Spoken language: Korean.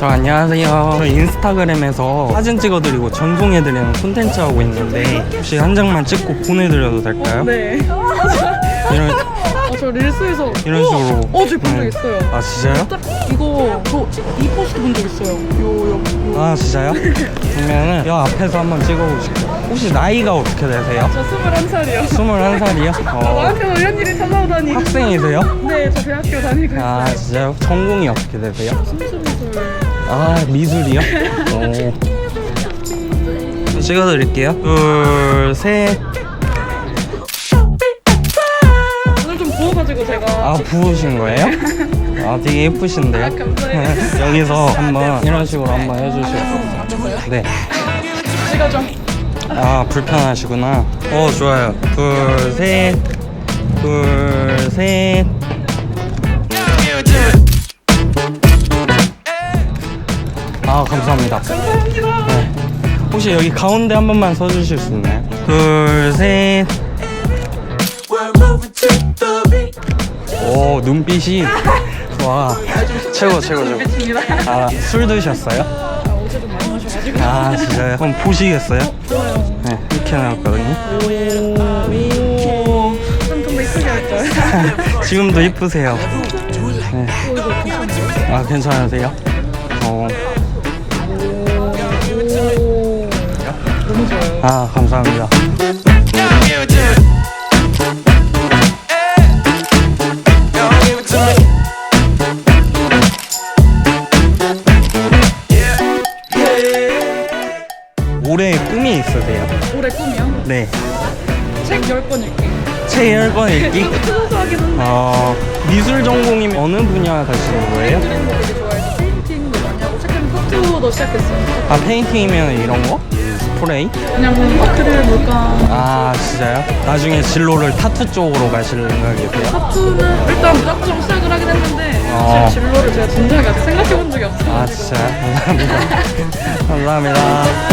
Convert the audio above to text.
저 안녕하세요. 저 인스타그램에서 사진 찍어드리고 전송해드리는 콘텐츠 하고 있는데 혹시 한 장만 찍고 보내드려도 될까요? 네. 이런 어, 저 릴스에서 이런 식으로. 어, 저본적 네. 있어요. 아 진짜요? 딱 이거 저이 포스트 본 적 있어요. 요, 요, 요. 아 진짜요? 그러면은 여 앞에서 한번 찍어보실게요. 혹시 나이가 어떻게 되세요? 저 21살이요. 21살이요? 아, 어, 나한테 뭐 이런 일이 찾아오다니. 학생이세요? 네, 저 대학교 다니고 있어요. 아 진짜요? 전공이 어떻게 되세요? 순수미술. 아 미술이요? 오. 찍어드릴게요. 둘, 셋. 오늘 좀 부어가지고 제가. 아 부으신 거예요? 아 되게 예쁘신데요? 아, 감사해요. 여기서 한번 이런 식으로 한번 해주세요. 네. 제가 좀. 아 불편하시구나. 어 좋아요. 둘, 셋. 둘, 셋. 아 감사합니다. 감사합니다. 네. 혹시 여기 가운데 한 번만 서주실 수 있나요? 둘, 셋. 오 눈빛이 와 최고 최고 최고. 뵙겠습니다. 아술 드셨어요? 아, 진짜요? 그럼 보시겠어요? 네 이렇게 나왔거든요. 지금도 이쁘세요. 네. 아 괜찮으세요? 어. 아 감사합니다. 올해 꿈이 있으세요? 올해 꿈이요? 네. 책 10권 읽기. 책 10권 읽기? 소소하긴 한데. 어, 미술 전공이면 어느 분야 가시는 거예요? 거 되게 좋아해서 페인팅도 많이 하고 최근 타투도 시작했어요. 아 페인팅이면 이런 거? 스프레이? 그냥 뭐 아크릴 물감. 아 진짜요? 나중에 진로를 타투 쪽으로 가실 생각이세요? 타투는 일단 무작정 시작을 하긴 했는데 어. 사실 진로를 제가 진지하게 아직 생각해 본 적이 없어요. 아 진짜요? 감사합니다. 감사합니다.